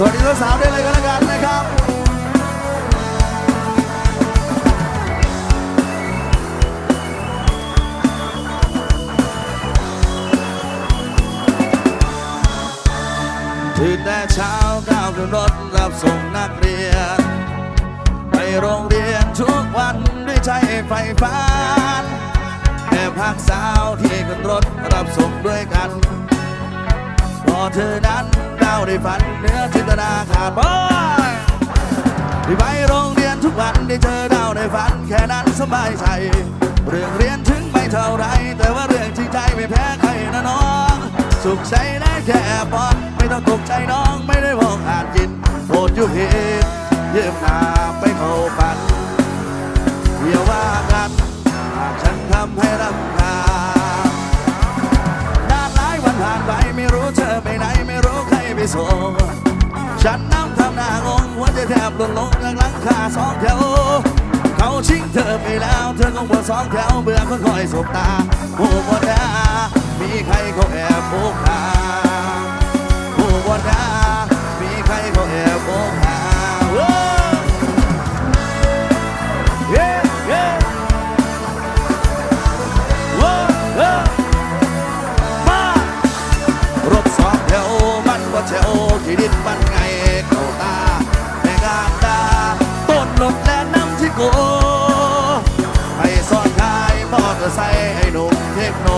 สวัสดีสาวๆด้วยเลยก็แล้วกันนะครับตื่นแต่เช้าก้าวขึ้นรถรับส่งนักเรียน ไปโรงเรียนทุกวันด้วยใจไฟฟ้านแอบพักสาวที่ขึ้นรถรับส่งด้วยกัน พอเธอนั้น ได้ฝันเนื้อจินตนาขาดบอยได้ไปโรงเรียนทุกวันได้เจอดาวในฝันแค่นั้นสบายใจ เรื่องเรียนถึงไม่เท่าไร แต่ว่าเรื่องที่ใจไม่แพ้ใครนะน้อง สุขใจได้แค่ปอนไม่ต้องตกใจน้องไม่ได้มองอานจินโปรดอยู่เพียงยืมหนาไปเข้าฝันอย่าว่ากันหากฉันทำให้รำคาญนานหลายวันผ่านไปไม่รู้เธอไปไหน ไม่รู้ใครไปส่งฉันน้ำทำหน้างงหัวใจแทบหล่นลงจากหลังคาสองแถว เขาชิงเธอไปแล้วเธอคงปวดสองแถวเบื่อคนคอยสบตาผู้บนดามีใครเขาแอบโบกหา ว่าแถวที่ดินมันไงเข้าตาแม่งานดาต้นลมและน้ำที่โกให้ซ้อนท้ายมอเตอร์ไซค์ให้หนุ่มเทคโน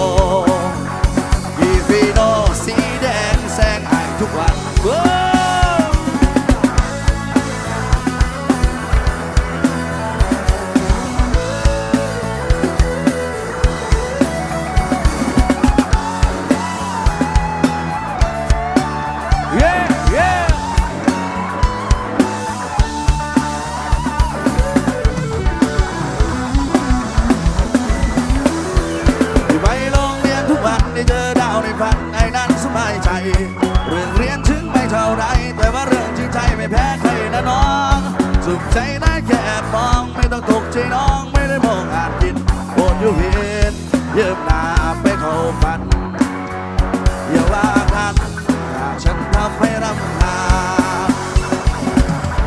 เรื่องเรียนถึงไม่เท่าไร แต่ว่าเรื่องจริงใจไม่แพ้ใครนะน้องสุขใจได้แค่มองไม่ต้องตกใจน้องไม่ได้มองอ่านผิดโปรดอยู่เพียนยืมหน้าไปเข้าฝันอย่าว่ากันหากฉันทำให้รำคาญ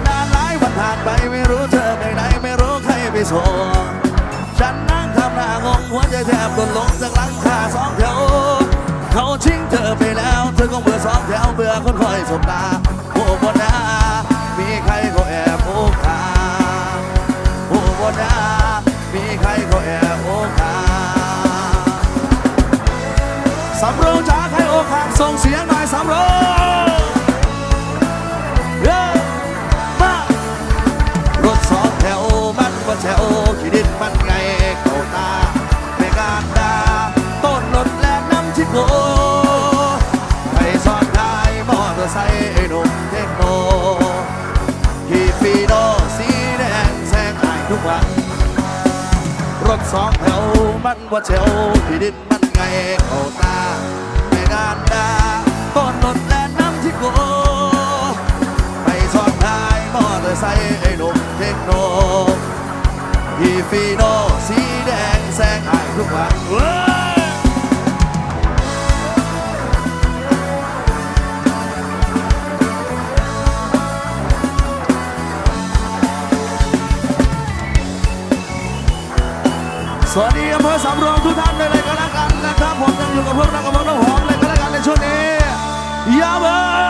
นานหลายวันผ่านไปไม่รู้เธอไปไหนไม่รู้ใครไปส่งฉันนั่งทำหน้างงหัวใจแทบหล่นลงจากหลังคาสองแถว เขาทิ้งเธอไปแล้ว เธอก็เบื่อสองแถวเบื่อคนคอยสบตาโอ้บนนามีใครก็แอบโอ้คาโอ้บนนามีใครก็แอบโอ้คาสำโรงจ้าใครอกหักส่งเสียงหน่อยสำโรง โกไปซ้อนท้ายมอเตอร์ไซค์ไอ้หนุ่มเทคโนขี่ฟีโนสีแดงแซงอายทุกวัน รถสองแถวมันว่าแถวที่ดินมันไงเขาตาไม่งานดาต้นรถและน้ำที่โก ไปซ้อนท้ายมอเตอร์ไซค์ไอ้หนุ่มเทคโนฮีฟีโนสีแดงแซงอายทุกวัน สวัสดีอำเภอสำโรงทุกท่านเลยก็แล้วกันนะครับผมยังอยู่กับพวกเรากับพวกน้องหอมเลยก็แล้วกันในช่วงนี้ยาเบอร์